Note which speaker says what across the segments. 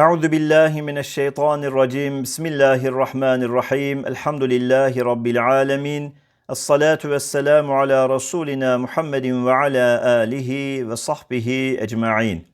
Speaker 1: Euzu billahi mineşşeytanirracim. Bismillahirrahmanirrahim. Elhamdülillahi rabbil alamin. Essalatu vesselamu ala rasulina Muhammedin ve ala alihi ve sahbihi ecmaîn.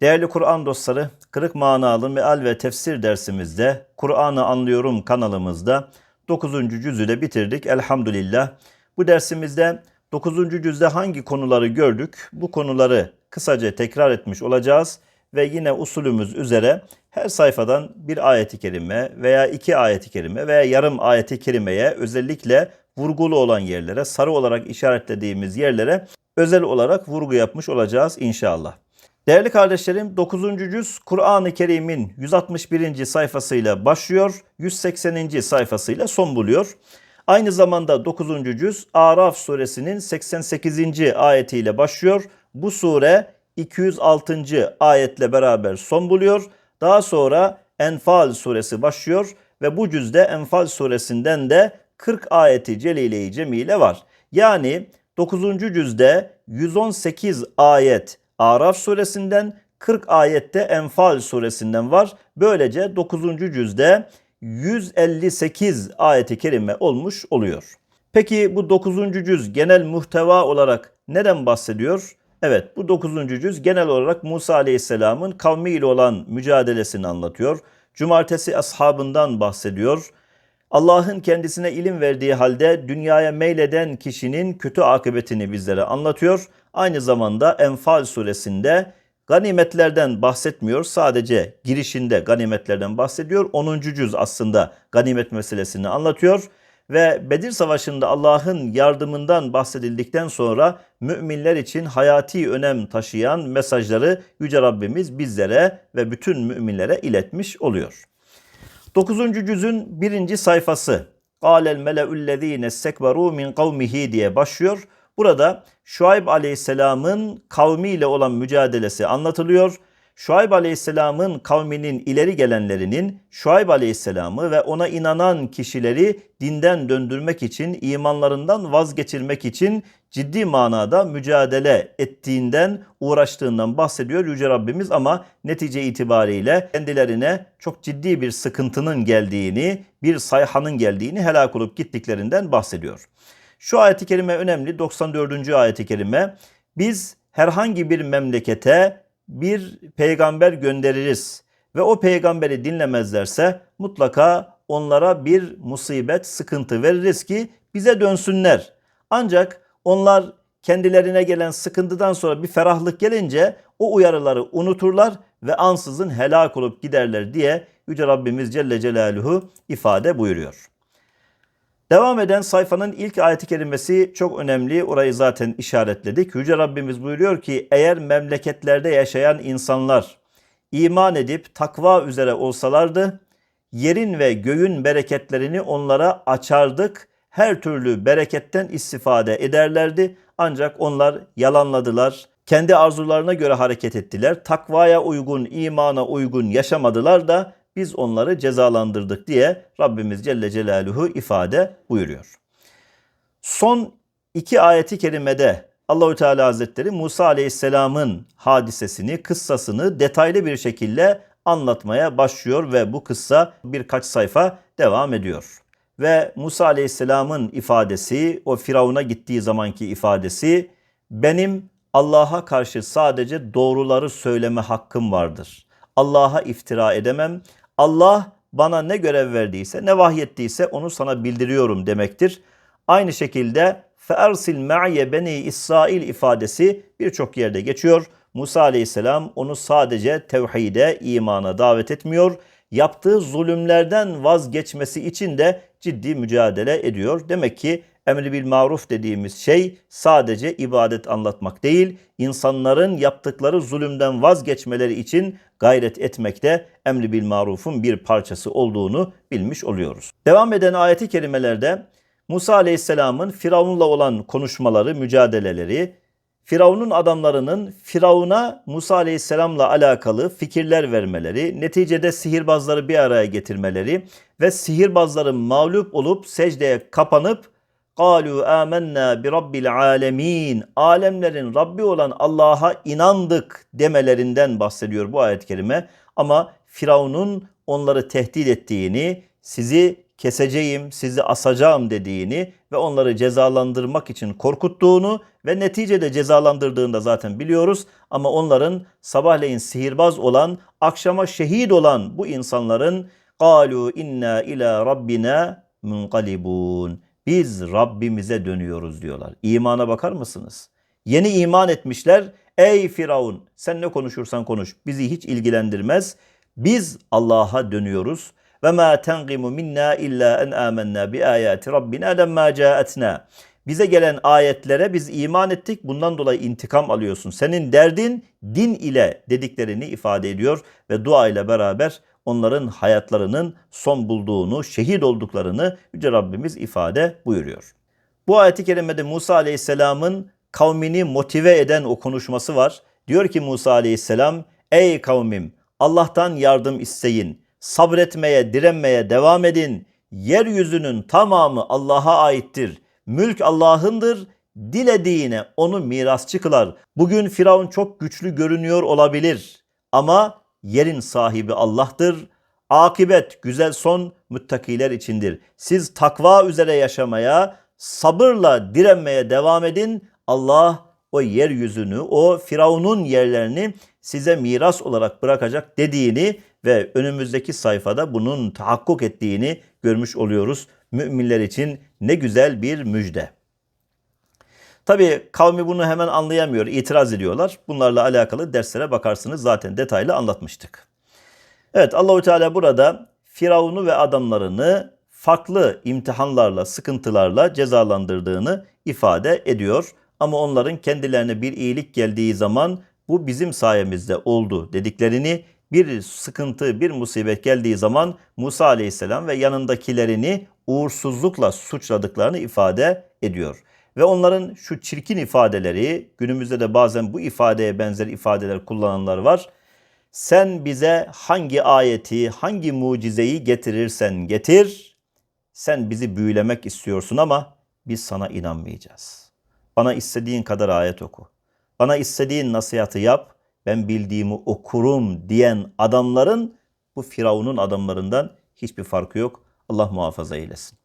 Speaker 1: Değerli Kur'an dostları, Kırık Manalı Meal ve Tefsir dersimizde Kur'an'ı anlıyorum kanalımızda 9. cüzü de bitirdik elhamdülillah. Bu dersimizde 9. cüzde hangi konuları gördük? Bu konuları kısaca tekrar etmiş olacağız ve yine usulümüz üzere her sayfadan bir ayeti kerime veya iki ayeti kerime veya yarım ayeti kerimeye özellikle vurgulu olan yerlere, sarı olarak işaretlediğimiz yerlere özel olarak vurgu yapmış olacağız inşallah. Değerli kardeşlerim 9. cüz Kur'an-ı Kerim'in 161. sayfasıyla başlıyor, 180. sayfasıyla son buluyor. Aynı zamanda 9. cüz Araf suresinin 88. ayetiyle başlıyor. Bu sure 206. ayetle beraber son buluyor. Daha sonra Enfal suresi başlıyor ve bu cüzde Enfal suresinden de 40 ayeti celile-i cemile var. Yani 9. cüzde 118 ayet Araf suresinden 40 ayette Enfal suresinden var. Böylece 9. cüzde 158 ayeti kerime olmuş oluyor. Peki bu 9. cüz genel muhteva olarak neden bahsediyor? Evet bu 9. cüz genel olarak Musa Aleyhisselam'ın kavmiyle olan mücadelesini anlatıyor. Cumartesi ashabından bahsediyor. Allah'ın kendisine ilim verdiği halde dünyaya meyleden kişinin kötü akıbetini bizlere anlatıyor. Aynı zamanda Enfal suresinde ganimetlerden bahsetmiyor. Sadece girişinde ganimetlerden bahsediyor. 10. cüz aslında ganimet meselesini anlatıyor ve Bedir Savaşı'nda Allah'ın yardımından bahsedildikten sonra müminler için hayati önem taşıyan mesajları Yüce Rabbimiz bizlere ve bütün müminlere iletmiş oluyor. 9. cüzün 1. sayfası Kâlel mele'üllezîne stekberû min kavmihi diye başlıyor. Burada Şuayb Aleyhisselam'ın kavmiyle olan mücadelesi anlatılıyor Şuayb Aleyhisselam'ın kavminin ileri gelenlerinin Şuayb Aleyhisselam'ı ve ona inanan kişileri dinden döndürmek için, imanlarından vazgeçirmek için ciddi manada mücadele ettiğinden, uğraştığından bahsediyor Yüce Rabbimiz ama netice itibariyle kendilerine çok ciddi bir sıkıntının geldiğini, bir sayhanın geldiğini, helak olup gittiklerinden bahsediyor. Şu ayeti kerime önemli. 94. ayeti kerime. Biz herhangi bir memlekete bir peygamber göndeririz ve o peygamberi dinlemezlerse mutlaka onlara bir musibet, sıkıntı veririz ki bize dönsünler. Ancak onlar kendilerine gelen sıkıntıdan sonra bir ferahlık gelince o uyarıları unuturlar ve ansızın helak olup giderler diye Yüce Rabbimiz Celle Celaluhu ifade buyuruyor. Devam eden sayfanın ilk ayeti kerimesi çok önemli. Orayı zaten işaretledik. Yüce Rabbimiz buyuruyor ki eğer memleketlerde yaşayan insanlar iman edip takva üzere olsalardı yerin ve göğün bereketlerini onlara açardık. Her türlü bereketten istifade ederlerdi. Ancak onlar yalanladılar. Kendi arzularına göre hareket ettiler. Takvaya uygun, imana uygun yaşamadılar da biz onları cezalandırdık diye Rabbimiz Celle Celaluhu ifade buyuruyor. Son iki ayeti kerimede Allahü Teala Hazretleri Musa Aleyhisselam'ın hadisesini, kıssasını detaylı bir şekilde anlatmaya başlıyor ve bu kıssa birkaç sayfa devam ediyor. Ve Musa Aleyhisselam'ın ifadesi, o Firavun'a gittiği zamanki ifadesi, benim Allah'a karşı sadece doğruları söyleme hakkım vardır. Allah'a iftira edemem. Allah bana ne görev verdiyse, ne vahyettiyse onu sana bildiriyorum demektir. Aynı şekilde feersil ma'ye beni İsrail ifadesi birçok yerde geçiyor. Musa aleyhisselam onu sadece tevhide, imana davet etmiyor. Yaptığı zulümlerden vazgeçmesi için de ciddi mücadele ediyor. Demek ki emri bil maruf dediğimiz şey sadece ibadet anlatmak değil, insanların yaptıkları zulümden vazgeçmeleri için gayret etmekte emri bil marufun bir parçası olduğunu bilmiş oluyoruz. Devam eden ayeti kerimelerde Musa Aleyhisselam'ın Firavun'la olan konuşmaları, mücadeleleri, Firavun'un adamlarının Firavun'a Musa Aleyhisselam'la alakalı fikirler vermeleri, neticede sihirbazları bir araya getirmeleri ve sihirbazların mağlup olup secdeye kapanıp قَالُوا آمَنَّا بِرَبِّ الْعَالَمِينَ Alemlerin Rabbi olan Allah'a inandık demelerinden bahsediyor bu ayet-i kerime. Ama Firavun'un onları tehdit ettiğini, sizi keseceğim, sizi asacağım dediğini ve onları cezalandırmak için korkuttuğunu ve neticede cezalandırdığını da zaten biliyoruz. Ama onların sabahleyin sihirbaz olan, akşama şehit olan bu insanların قَالُوا inna ila rabbina munqalibun. biz Rabbimize dönüyoruz diyorlar. İmana bakar mısınız? Yeni iman etmişler. Ey Firavun sen ne konuşursan konuş bizi hiç ilgilendirmez. Biz Allah'a dönüyoruz. Ve ma tenqimu minna illa en amennâ bi ayati rabbina lemma caetna. Bize gelen ayetlere biz iman ettik. Bundan dolayı intikam alıyorsun. Senin derdin din ile dediklerini ifade ediyor ve dua ile beraber onların hayatlarının son bulduğunu, şehit olduklarını Yüce Rabbimiz ifade buyuruyor. Bu ayeti kerimede Musa Aleyhisselam'ın kavmini motive eden o konuşması var. Diyor ki Musa Aleyhisselam, ey kavmim Allah'tan yardım isteyin, sabretmeye, direnmeye devam edin. Yeryüzünün tamamı Allah'a aittir. Mülk Allah'ındır. Dilediğine onu mirasçı kılar. Bugün Firavun çok güçlü görünüyor olabilir ama yerin sahibi Allah'tır. Akibet, güzel son müttakiler içindir. Siz takva üzere yaşamaya, sabırla direnmeye devam edin. Allah o yeryüzünü, o Firavun'un yerlerini size miras olarak bırakacak dediğini ve önümüzdeki sayfada bunun tahakkuk ettiğini görmüş oluyoruz. Müminler için ne güzel bir müjde. Tabi kavmi bunu hemen anlayamıyor, itiraz ediyorlar. Bunlarla alakalı derslere bakarsınız zaten detaylı anlatmıştık. Evet Allahü Teala burada Firavun'u ve adamlarını farklı imtihanlarla, sıkıntılarla cezalandırdığını ifade ediyor. Ama onların kendilerine bir iyilik geldiği zaman bu bizim sayemizde oldu dediklerini bir sıkıntı, bir musibet geldiği zaman Musa Aleyhisselam ve yanındakilerini uğursuzlukla suçladıklarını ifade ediyor. Ve onların şu çirkin ifadeleri, günümüzde de bazen bu ifadeye benzer ifadeler kullananlar var. Sen bize hangi ayeti, hangi mucizeyi getirirsen getir, sen bizi büyülemek istiyorsun ama biz sana inanmayacağız. Bana istediğin kadar ayet oku. Bana istediğin nasihatı yap, ben bildiğimi okurum diyen adamların bu Firavun'un adamlarından hiçbir farkı yok. Allah muhafaza eylesin.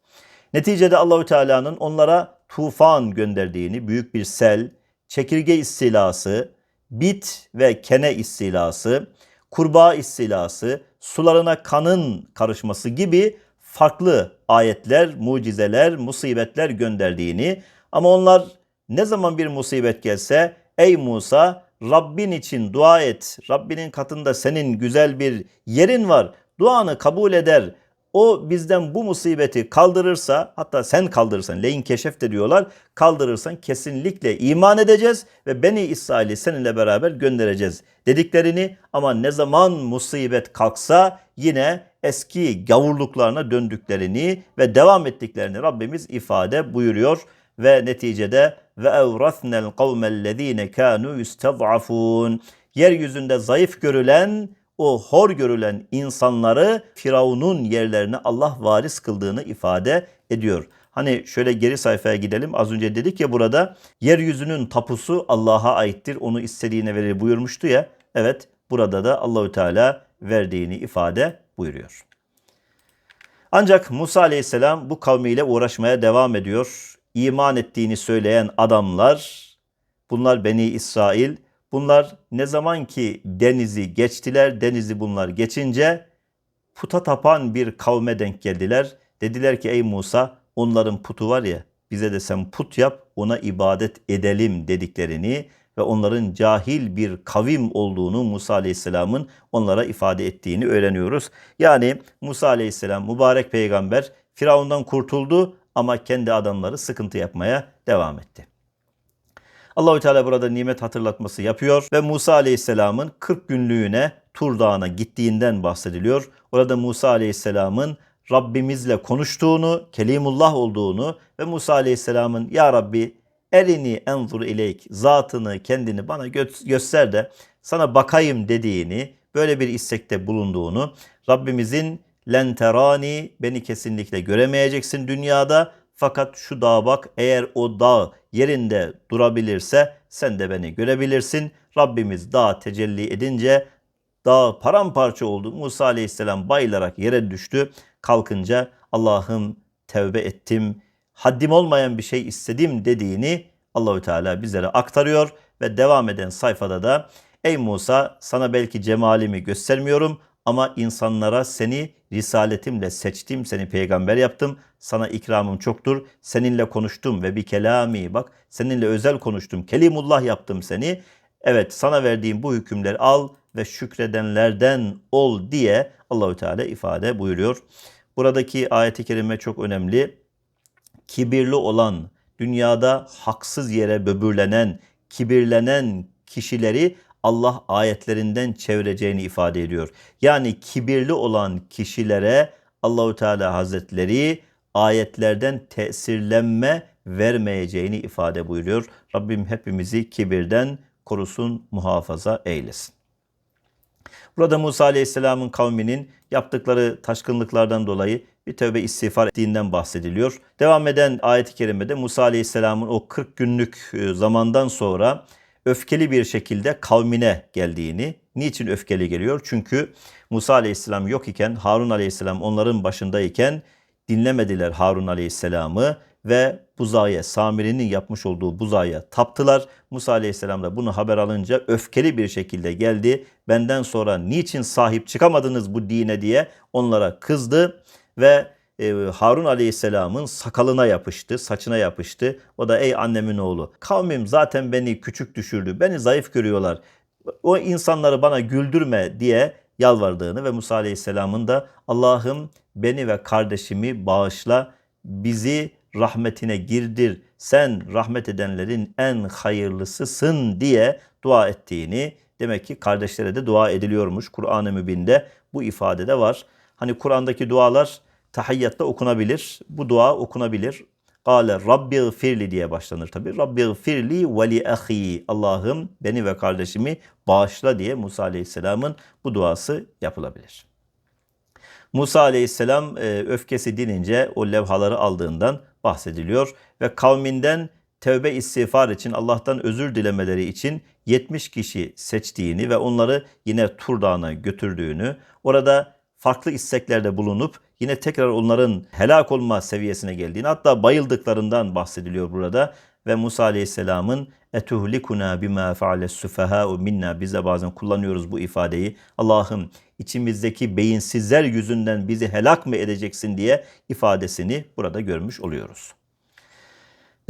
Speaker 1: Neticede Allahü Teala'nın onlara tufan gönderdiğini, büyük bir sel, çekirge istilası, bit ve kene istilası, kurbağa istilası, sularına kanın karışması gibi farklı ayetler, mucizeler, musibetler gönderdiğini ama onlar ne zaman bir musibet gelse ey Musa Rabbin için dua et. Rabbinin katında senin güzel bir yerin var. Duanı kabul eder. O bizden bu musibeti kaldırırsa hatta sen kaldırırsan leyin keşef de diyorlar kaldırırsan kesinlikle iman edeceğiz ve Beni İsrail'i seninle beraber göndereceğiz dediklerini ama ne zaman musibet kalksa yine eski gavurluklarına döndüklerini ve devam ettiklerini Rabbimiz ifade buyuruyor ve neticede ve evrasnel kavmellezine kanu yustad'afun. Yeryüzünde zayıf görülen o hor görülen insanları Firavun'un yerlerine Allah varis kıldığını ifade ediyor. Hani şöyle geri sayfaya gidelim. Az önce dedik ya burada yeryüzünün tapusu Allah'a aittir. Onu istediğine verir buyurmuştu ya. Evet burada da Allahü Teala verdiğini ifade buyuruyor. Ancak Musa Aleyhisselam bu kavmiyle uğraşmaya devam ediyor. İman ettiğini söyleyen adamlar bunlar Beni İsrail Bunlar ne zaman ki denizi geçtiler, denizi bunlar geçince puta tapan bir kavme denk geldiler. Dediler ki ey Musa onların putu var ya bize de sen put yap ona ibadet edelim dediklerini ve onların cahil bir kavim olduğunu Musa Aleyhisselam'ın onlara ifade ettiğini öğreniyoruz. Yani Musa Aleyhisselam mübarek peygamber Firavundan kurtuldu ama kendi adamları sıkıntı yapmaya devam etti. Allahü Teala burada nimet hatırlatması yapıyor ve Musa Aleyhisselam'ın 40 günlüğüne Tur Dağı'na gittiğinden bahsediliyor. Orada Musa Aleyhisselam'ın Rabbimizle konuştuğunu, Kelimullah olduğunu ve Musa Aleyhisselam'ın Ya Rabbi elini enzur ileyk, zatını, kendini bana gö- göster de sana bakayım dediğini, böyle bir istekte bulunduğunu, Rabbimizin lenterani beni kesinlikle göremeyeceksin dünyada fakat şu dağa bak eğer o dağ yerinde durabilirse sen de beni görebilirsin. Rabbimiz dağ tecelli edince Dağ paramparça oldu. Musa aleyhisselam bayılarak yere düştü. Kalkınca Allah'ım tevbe ettim. Haddim olmayan bir şey istedim dediğini Allahü Teala bizlere aktarıyor ve devam eden sayfada da Ey Musa sana belki cemalimi göstermiyorum ama insanlara seni risaletimle seçtim, seni peygamber yaptım. Sana ikramım çoktur. Seninle konuştum ve bir kelami bak seninle özel konuştum. Kelimullah yaptım seni. Evet sana verdiğim bu hükümleri al ve şükredenlerden ol diye Allahü Teala ifade buyuruyor. Buradaki ayeti kerime çok önemli. Kibirli olan, dünyada haksız yere böbürlenen, kibirlenen kişileri Allah ayetlerinden çevireceğini ifade ediyor. Yani kibirli olan kişilere Allahü Teala Hazretleri ayetlerden tesirlenme vermeyeceğini ifade buyuruyor. Rabbim hepimizi kibirden korusun, muhafaza eylesin. Burada Musa Aleyhisselam'ın kavminin yaptıkları taşkınlıklardan dolayı bir tövbe istiğfar ettiğinden bahsediliyor. Devam eden ayet-i kerimede Musa Aleyhisselam'ın o 40 günlük e, zamandan sonra öfkeli bir şekilde kavmine geldiğini, niçin öfkeli geliyor? Çünkü Musa Aleyhisselam yok iken, Harun Aleyhisselam onların başındayken dinlemediler Harun Aleyhisselam'ı ve buzaya, Samiri'nin yapmış olduğu buzaya taptılar. Musa Aleyhisselam da bunu haber alınca öfkeli bir şekilde geldi. Benden sonra niçin sahip çıkamadınız bu dine diye onlara kızdı ve Harun Aleyhisselam'ın sakalına yapıştı, saçına yapıştı. O da ey annemin oğlu kavmim zaten beni küçük düşürdü, beni zayıf görüyorlar. O insanları bana güldürme diye yalvardığını ve Musa Aleyhisselam'ın da Allah'ım beni ve kardeşimi bağışla, bizi rahmetine girdir. Sen rahmet edenlerin en hayırlısısın diye dua ettiğini demek ki kardeşlere de dua ediliyormuş. Kur'an-ı Mübin'de bu ifade de var. Hani Kur'an'daki dualar tahiyyatta okunabilir. Bu dua okunabilir. Kale Rabbi firli diye başlanır tabi. Rabbi firli ve li ahi. Allah'ım beni ve kardeşimi bağışla diye Musa Aleyhisselam'ın bu duası yapılabilir. Musa Aleyhisselam e, öfkesi dinince o levhaları aldığından bahsediliyor ve kavminden tevbe istiğfar için Allah'tan özür dilemeleri için 70 kişi seçtiğini ve onları yine Tur Dağı'na götürdüğünü, orada farklı isteklerde bulunup yine tekrar onların helak olma seviyesine geldiğini hatta bayıldıklarından bahsediliyor burada ve Musa Aleyhisselam'ın etuhlikuna bima faales sufaha'u minna bize bazen kullanıyoruz bu ifadeyi. Allah'ım içimizdeki beyinsizler yüzünden bizi helak mı edeceksin diye ifadesini burada görmüş oluyoruz.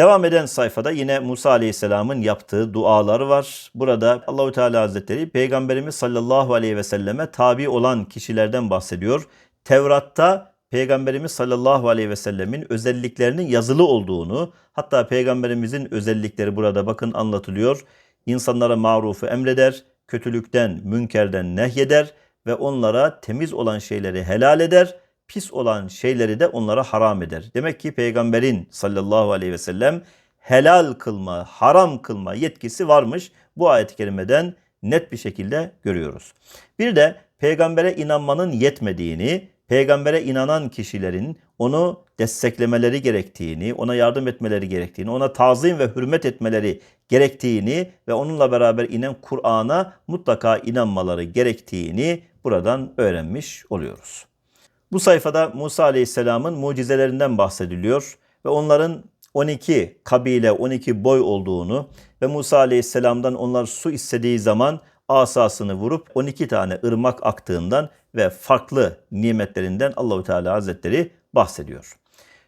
Speaker 1: Devam eden sayfada yine Musa Aleyhisselam'ın yaptığı dualar var. Burada Allahü Teala Hazretleri Peygamberimiz sallallahu aleyhi ve selleme tabi olan kişilerden bahsediyor. Tevrat'ta Peygamberimiz sallallahu aleyhi ve sellemin özelliklerinin yazılı olduğunu, hatta Peygamberimizin özellikleri burada bakın anlatılıyor. İnsanlara marufu emreder, kötülükten, münkerden nehyeder ve onlara temiz olan şeyleri helal eder, pis olan şeyleri de onlara haram eder. Demek ki Peygamberin sallallahu aleyhi ve sellem helal kılma, haram kılma yetkisi varmış. Bu ayet-i kerimeden net bir şekilde görüyoruz. Bir de peygambere inanmanın yetmediğini, peygambere inanan kişilerin onu desteklemeleri gerektiğini, ona yardım etmeleri gerektiğini, ona tazim ve hürmet etmeleri gerektiğini ve onunla beraber inen Kur'an'a mutlaka inanmaları gerektiğini buradan öğrenmiş oluyoruz. Bu sayfada Musa Aleyhisselam'ın mucizelerinden bahsediliyor ve onların 12 kabile, 12 boy olduğunu ve Musa Aleyhisselam'dan onlar su istediği zaman asasını vurup 12 tane ırmak aktığından ve farklı nimetlerinden Allahü Teala Hazretleri bahsediyor.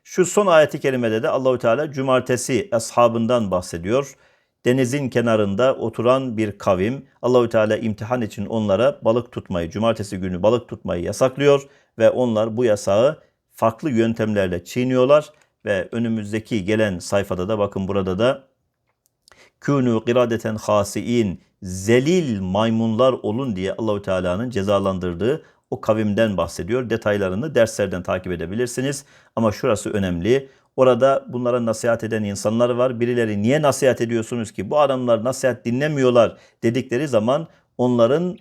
Speaker 1: Şu son ayeti kerimede de Allahü Teala cumartesi ashabından bahsediyor. Denizin kenarında oturan bir kavim Allahü Teala imtihan için onlara balık tutmayı, cumartesi günü balık tutmayı yasaklıyor ve onlar bu yasağı farklı yöntemlerle çiğniyorlar ve önümüzdeki gelen sayfada da bakın burada da künü giradeten hasiin zelil maymunlar olun diye Allahü Teala'nın cezalandırdığı o kavimden bahsediyor. Detaylarını derslerden takip edebilirsiniz. Ama şurası önemli. Orada bunlara nasihat eden insanlar var. Birileri niye nasihat ediyorsunuz ki? Bu adamlar nasihat dinlemiyorlar dedikleri zaman onların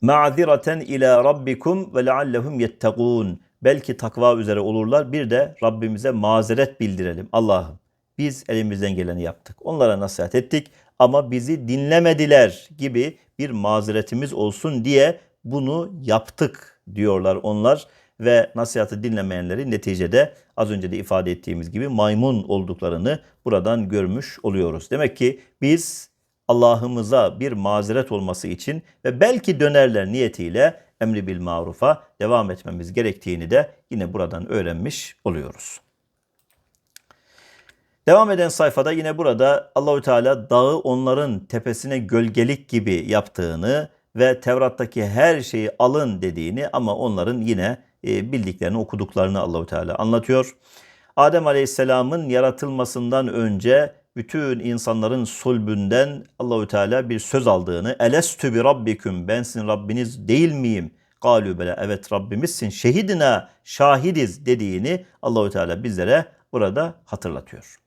Speaker 1: ma'zireten ila rabbikum ve leallehum yettegûn. Belki takva üzere olurlar. Bir de Rabbimize mazeret bildirelim. Allah'ım biz elimizden geleni yaptık. Onlara nasihat ettik ama bizi dinlemediler gibi bir mazeretimiz olsun diye bunu yaptık diyorlar onlar ve nasihatı dinlemeyenleri neticede az önce de ifade ettiğimiz gibi maymun olduklarını buradan görmüş oluyoruz. Demek ki biz Allah'ımıza bir mazeret olması için ve belki dönerler niyetiyle emri bil marufa devam etmemiz gerektiğini de yine buradan öğrenmiş oluyoruz. Devam eden sayfada yine burada Allahü Teala dağı onların tepesine gölgelik gibi yaptığını ve Tevrat'taki her şeyi alın dediğini ama onların yine e, bildiklerini okuduklarını Allahü Teala anlatıyor. Adem Aleyhisselam'ın yaratılmasından önce bütün insanların sulbünden Allahü Teala bir söz aldığını elestü bi rabbikum ben sizin Rabbiniz değil miyim? Galü evet Rabbimizsin şehidina şahidiz dediğini Allahü Teala bizlere burada hatırlatıyor.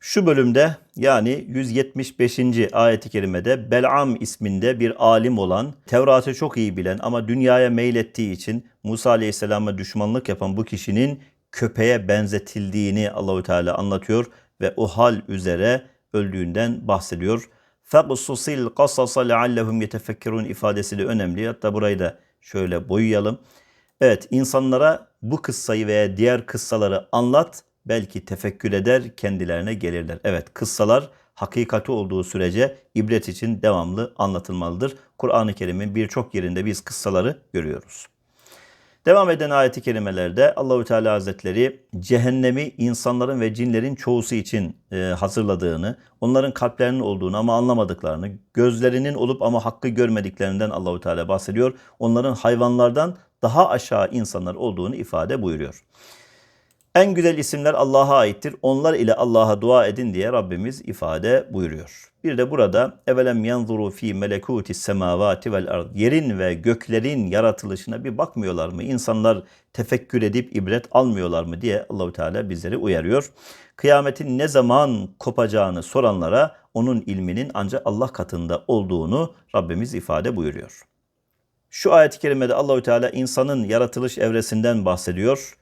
Speaker 1: Şu bölümde yani 175. ayet-i kerimede Bel'am isminde bir alim olan, Tevrat'ı çok iyi bilen ama dünyaya meylettiği için Musa Aleyhisselam'a düşmanlık yapan bu kişinin köpeğe benzetildiğini Allahü Teala anlatıyor ve o hal üzere öldüğünden bahsediyor. Faqsusil qasasa leallehum yetefekkerun ifadesi de önemli. Hatta burayı da şöyle boyayalım. Evet insanlara bu kıssayı veya diğer kıssaları anlat belki tefekkür eder, kendilerine gelirler. Evet, kıssalar hakikati olduğu sürece ibret için devamlı anlatılmalıdır. Kur'an-ı Kerim'in birçok yerinde biz kıssaları görüyoruz. Devam eden ayeti kerimelerde Allahü Teala Hazretleri cehennemi insanların ve cinlerin çoğusu için e, hazırladığını, onların kalplerinin olduğunu ama anlamadıklarını, gözlerinin olup ama hakkı görmediklerinden Allahü Teala bahsediyor. Onların hayvanlardan daha aşağı insanlar olduğunu ifade buyuruyor. En güzel isimler Allah'a aittir. Onlar ile Allah'a dua edin diye Rabbimiz ifade buyuruyor. Bir de burada evelem yanzuru fi melekuti semavati vel ard. Yerin ve göklerin yaratılışına bir bakmıyorlar mı? İnsanlar tefekkür edip ibret almıyorlar mı diye Allahu Teala bizleri uyarıyor. Kıyametin ne zaman kopacağını soranlara onun ilminin ancak Allah katında olduğunu Rabbimiz ifade buyuruyor. Şu ayet-i kerimede Allahü Teala insanın yaratılış evresinden bahsediyor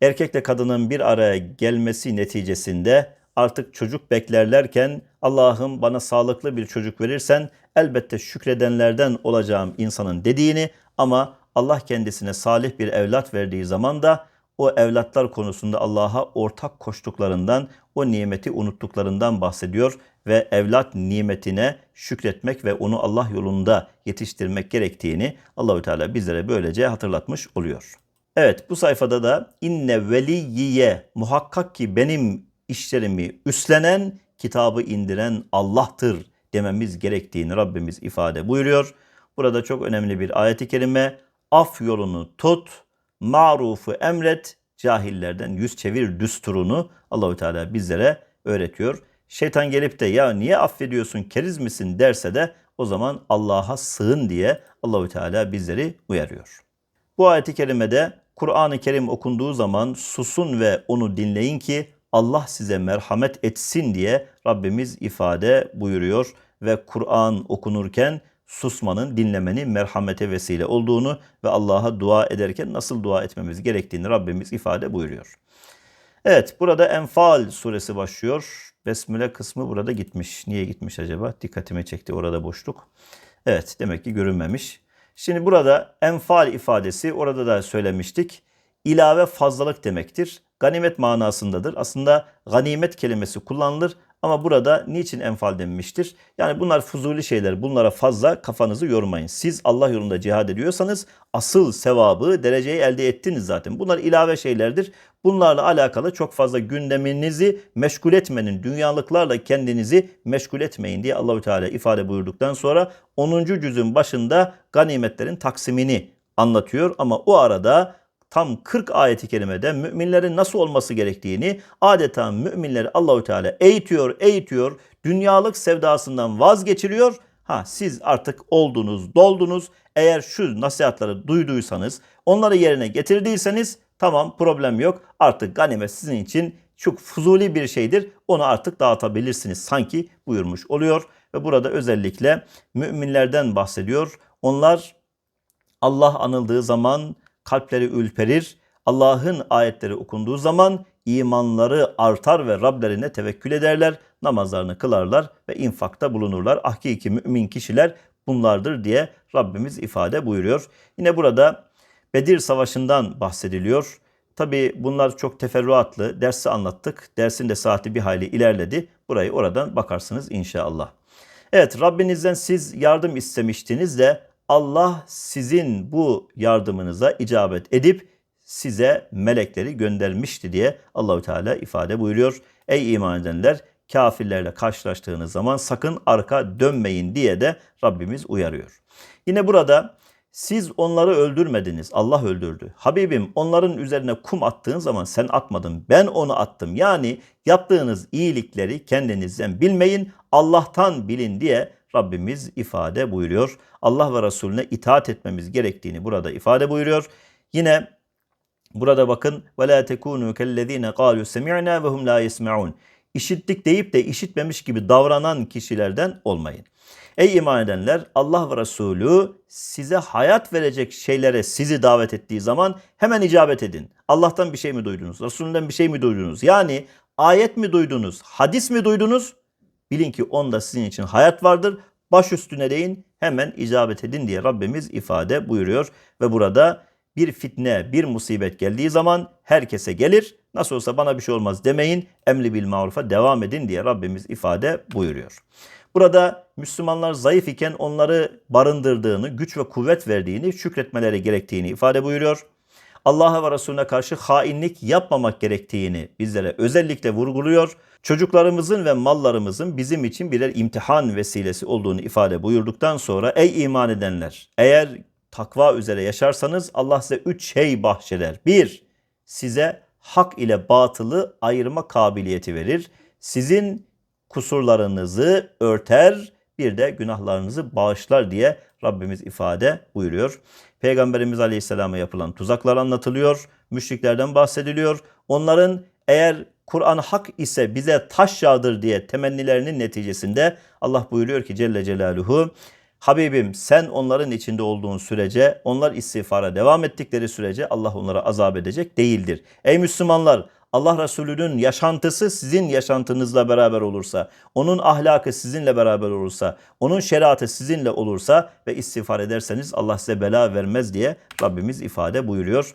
Speaker 1: erkekle kadının bir araya gelmesi neticesinde artık çocuk beklerlerken Allah'ım bana sağlıklı bir çocuk verirsen elbette şükredenlerden olacağım insanın dediğini ama Allah kendisine salih bir evlat verdiği zaman da o evlatlar konusunda Allah'a ortak koştuklarından, o nimeti unuttuklarından bahsediyor ve evlat nimetine şükretmek ve onu Allah yolunda yetiştirmek gerektiğini Allahü Teala bizlere böylece hatırlatmış oluyor. Evet bu sayfada da inne veliyiye muhakkak ki benim işlerimi üstlenen kitabı indiren Allah'tır dememiz gerektiğini Rabbimiz ifade buyuruyor. Burada çok önemli bir ayet-i kerime af yolunu tut, marufu emret, cahillerden yüz çevir düsturunu Allahü Teala bizlere öğretiyor. Şeytan gelip de ya niye affediyorsun keriz misin derse de o zaman Allah'a sığın diye Allahü Teala bizleri uyarıyor. Bu ayeti kerimede Kur'an-ı Kerim okunduğu zaman susun ve onu dinleyin ki Allah size merhamet etsin diye Rabbimiz ifade buyuruyor ve Kur'an okunurken susmanın, dinlemenin merhamete vesile olduğunu ve Allah'a dua ederken nasıl dua etmemiz gerektiğini Rabbimiz ifade buyuruyor. Evet, burada Enfal suresi başlıyor. Besmele kısmı burada gitmiş. Niye gitmiş acaba? Dikkatimi çekti orada boşluk. Evet, demek ki görünmemiş. Şimdi burada enfal ifadesi orada da söylemiştik. İlave fazlalık demektir. Ganimet manasındadır. Aslında ganimet kelimesi kullanılır ama burada niçin enfal denmiştir? Yani bunlar fuzuli şeyler. Bunlara fazla kafanızı yormayın. Siz Allah yolunda cihad ediyorsanız asıl sevabı, dereceyi elde ettiniz zaten. Bunlar ilave şeylerdir. Bunlarla alakalı çok fazla gündeminizi meşgul etmenin, dünyalıklarla kendinizi meşgul etmeyin diye Allahü Teala ifade buyurduktan sonra 10. cüzün başında ganimetlerin taksimini anlatıyor ama o arada tam 40 ayeti kerimede müminlerin nasıl olması gerektiğini adeta müminleri Allahü Teala eğitiyor, eğitiyor, dünyalık sevdasından vazgeçiriyor. Ha siz artık oldunuz, doldunuz. Eğer şu nasihatları duyduysanız, onları yerine getirdiyseniz tamam problem yok. Artık ganimet sizin için çok fuzuli bir şeydir. Onu artık dağıtabilirsiniz sanki buyurmuş oluyor. Ve burada özellikle müminlerden bahsediyor. Onlar Allah anıldığı zaman kalpleri ülperir. Allah'ın ayetleri okunduğu zaman imanları artar ve Rablerine tevekkül ederler, namazlarını kılarlar ve infakta bulunurlar. Hakiki mümin kişiler bunlardır diye Rabbimiz ifade buyuruyor. Yine burada Bedir Savaşı'ndan bahsediliyor. Tabi bunlar çok teferruatlı. Dersi anlattık. Dersin de saati bir hayli ilerledi. Burayı oradan bakarsınız inşallah. Evet Rabbinizden siz yardım istemiştiniz de Allah sizin bu yardımınıza icabet edip size melekleri göndermişti diye Allahü Teala ifade buyuruyor. Ey iman edenler kafirlerle karşılaştığınız zaman sakın arka dönmeyin diye de Rabbimiz uyarıyor. Yine burada siz onları öldürmediniz. Allah öldürdü. Habibim onların üzerine kum attığın zaman sen atmadın. Ben onu attım. Yani yaptığınız iyilikleri kendinizden bilmeyin. Allah'tan bilin diye Rabbimiz ifade buyuruyor. Allah ve Resulüne itaat etmemiz gerektiğini burada ifade buyuruyor. Yine burada bakın ve la tekunu kellezine qalu semi'na ve hum la yesmaun. İşittik deyip de işitmemiş gibi davranan kişilerden olmayın. Ey iman edenler Allah ve Resulü size hayat verecek şeylere sizi davet ettiği zaman hemen icabet edin. Allah'tan bir şey mi duydunuz? Resulünden bir şey mi duydunuz? Yani ayet mi duydunuz? Hadis mi duydunuz? Bilin ki onda sizin için hayat vardır. Baş üstüne deyin hemen icabet edin diye Rabbimiz ifade buyuruyor. Ve burada bir fitne, bir musibet geldiği zaman herkese gelir. Nasıl olsa bana bir şey olmaz demeyin. Emri bil marufa devam edin diye Rabbimiz ifade buyuruyor. Burada Müslümanlar zayıf iken onları barındırdığını, güç ve kuvvet verdiğini, şükretmeleri gerektiğini ifade buyuruyor. Allah'a ve Resulüne karşı hainlik yapmamak gerektiğini bizlere özellikle vurguluyor. Çocuklarımızın ve mallarımızın bizim için birer imtihan vesilesi olduğunu ifade buyurduktan sonra ey iman edenler eğer takva üzere yaşarsanız Allah size üç şey bahşeder. Bir, size hak ile batılı ayırma kabiliyeti verir. Sizin kusurlarınızı örter, bir de günahlarınızı bağışlar diye Rabbimiz ifade buyuruyor. Peygamberimiz Aleyhisselam'a yapılan tuzaklar anlatılıyor. Müşriklerden bahsediliyor. Onların eğer Kur'an hak ise bize taş yağdır diye temennilerinin neticesinde Allah buyuruyor ki Celle Celaluhu Habibim sen onların içinde olduğun sürece, onlar istiğfara devam ettikleri sürece Allah onlara azap edecek değildir. Ey Müslümanlar Allah Resulü'nün yaşantısı sizin yaşantınızla beraber olursa, onun ahlakı sizinle beraber olursa, onun şeriatı sizinle olursa ve istiğfar ederseniz Allah size bela vermez diye Rabbimiz ifade buyuruyor.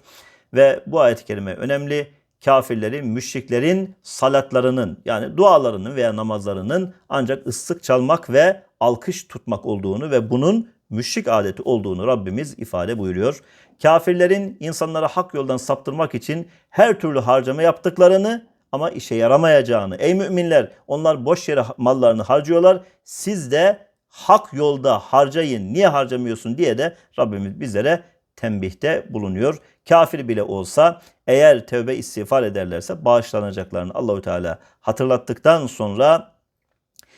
Speaker 1: Ve bu ayet-i kerime önemli. Kafirlerin, müşriklerin salatlarının yani dualarının veya namazlarının ancak ıslık çalmak ve alkış tutmak olduğunu ve bunun müşrik adeti olduğunu Rabbimiz ifade buyuruyor. Kafirlerin insanlara hak yoldan saptırmak için her türlü harcama yaptıklarını ama işe yaramayacağını. Ey müminler onlar boş yere mallarını harcıyorlar. Siz de hak yolda harcayın. Niye harcamıyorsun diye de Rabbimiz bizlere tembihte bulunuyor. Kafir bile olsa eğer tövbe istiğfar ederlerse bağışlanacaklarını Allahü Teala hatırlattıktan sonra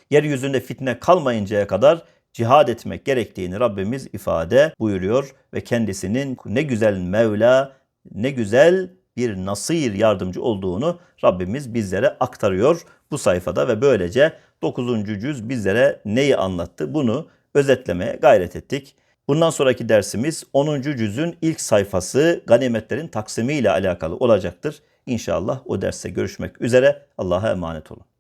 Speaker 1: yeryüzünde fitne kalmayıncaya kadar cihad etmek gerektiğini Rabbimiz ifade buyuruyor ve kendisinin ne güzel Mevla, ne güzel bir nasir yardımcı olduğunu Rabbimiz bizlere aktarıyor bu sayfada ve böylece 9. cüz bizlere neyi anlattı bunu özetlemeye gayret ettik. Bundan sonraki dersimiz 10. cüzün ilk sayfası ganimetlerin taksimi ile alakalı olacaktır. İnşallah o derste görüşmek üzere. Allah'a emanet olun.